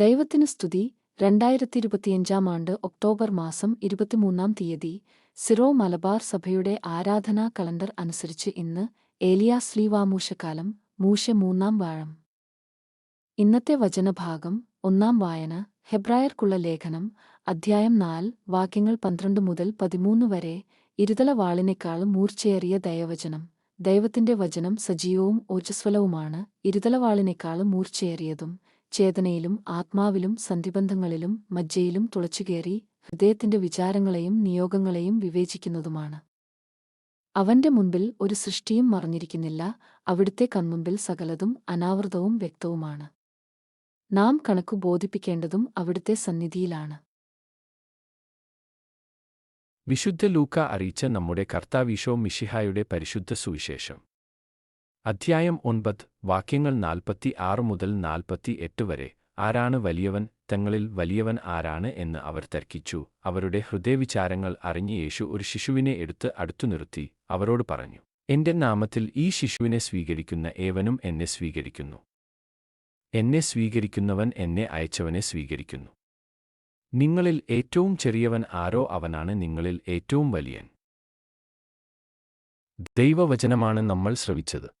ദൈവത്തിന് സ്തുതി. രണ്ടായിരത്തി ഇരുപത്തിയഞ്ചാം ആണ്ട് ഒക്ടോബർ മാസം ഇരുപത്തിമൂന്നാം തീയതി സിറോ മലബാർ സഭയുടെ ആരാധനാ കലണ്ടർ അനുസരിച്ച് ഇന്ന് ഏലിയാസ് ലീവാമൂശക്കാലം മൂശ മൂന്നാം വാഴം. ഇന്നത്തെ വചനഭാഗം ഒന്നാം വായന ഹെബ്രായർക്കുള്ള ലേഖനം അധ്യായം നാല് വാക്യങ്ങൾ പന്ത്രണ്ട് മുതൽ പതിമൂന്ന് വരെ ഇരുതല വാളിനേക്കാൾ മൂർച്ചയേറിയ ദൈവവചനം ദൈവത്തിന്റെ വചനം സജീവവും ഊർജസ്വലവുമാണ്. ഇരുതലവാളിനേക്കാളും മൂർച്ചയേറിയതും ചേതനയിലും ആത്മാവിലും സന്ധിബന്ധങ്ങളിലും മജ്ജയിലും തുളച്ചുകയറി ഹൃദയത്തിന്റെ വിചാരങ്ങളെയും നിയോഗങ്ങളെയും വിവേചിക്കുന്നതുമാണ്. അവന്റെ മുൻപിൽ ഒരു സൃഷ്ടിയും മറഞ്ഞിരിക്കുന്നില്ല അവിടുത്തെ കൺമുമ്പിൽ സകലതും അനാവൃതവും വ്യക്തവുമാണ്. നാം കണക്കു ബോധിപ്പിക്കേണ്ടതും അവിടുത്തെ സന്നിധിയിലാണ്. വിശുദ്ധ ലൂക്ക അറിയിച്ച നമ്മുടെ കർത്താവീശോ മിഷിഹായുടെ പരിശുദ്ധ സുവിശേഷം. അധ്യായം ഒൻപത് വാക്യങ്ങൾ നാൽപ്പത്തി ആറ് മുതൽ നാൽപ്പത്തി എട്ട് വരെ. ആരാണ് വലിയവൻ? തങ്ങളിൽ വലിയവൻ ആരാണ് എന്ന് അവർ തർക്കിച്ചു. അവരുടെ ഹൃദയവിചാരങ്ങൾ അറിഞ്ഞ് യേശു ഒരു ശിശുവിനെ എടുത്ത് അടുത്തു നിർത്തി. അവരോട് പറഞ്ഞു എന്റെ നാമത്തിൽ ഈ ശിശുവിനെ സ്വീകരിക്കുന്ന ഏവനും എന്നെ സ്വീകരിക്കുന്നു. എന്നെ സ്വീകരിക്കുന്നവൻ എന്നെ അയച്ചവനെ സ്വീകരിക്കുന്നു. നിങ്ങളിൽ ഏറ്റവും ചെറിയവൻ ആരോ അവനാണ് നിങ്ങളിൽ ഏറ്റവും വലിയൻ. ദൈവവചനമാണ് നമ്മൾ ശ്രവിച്ചത്.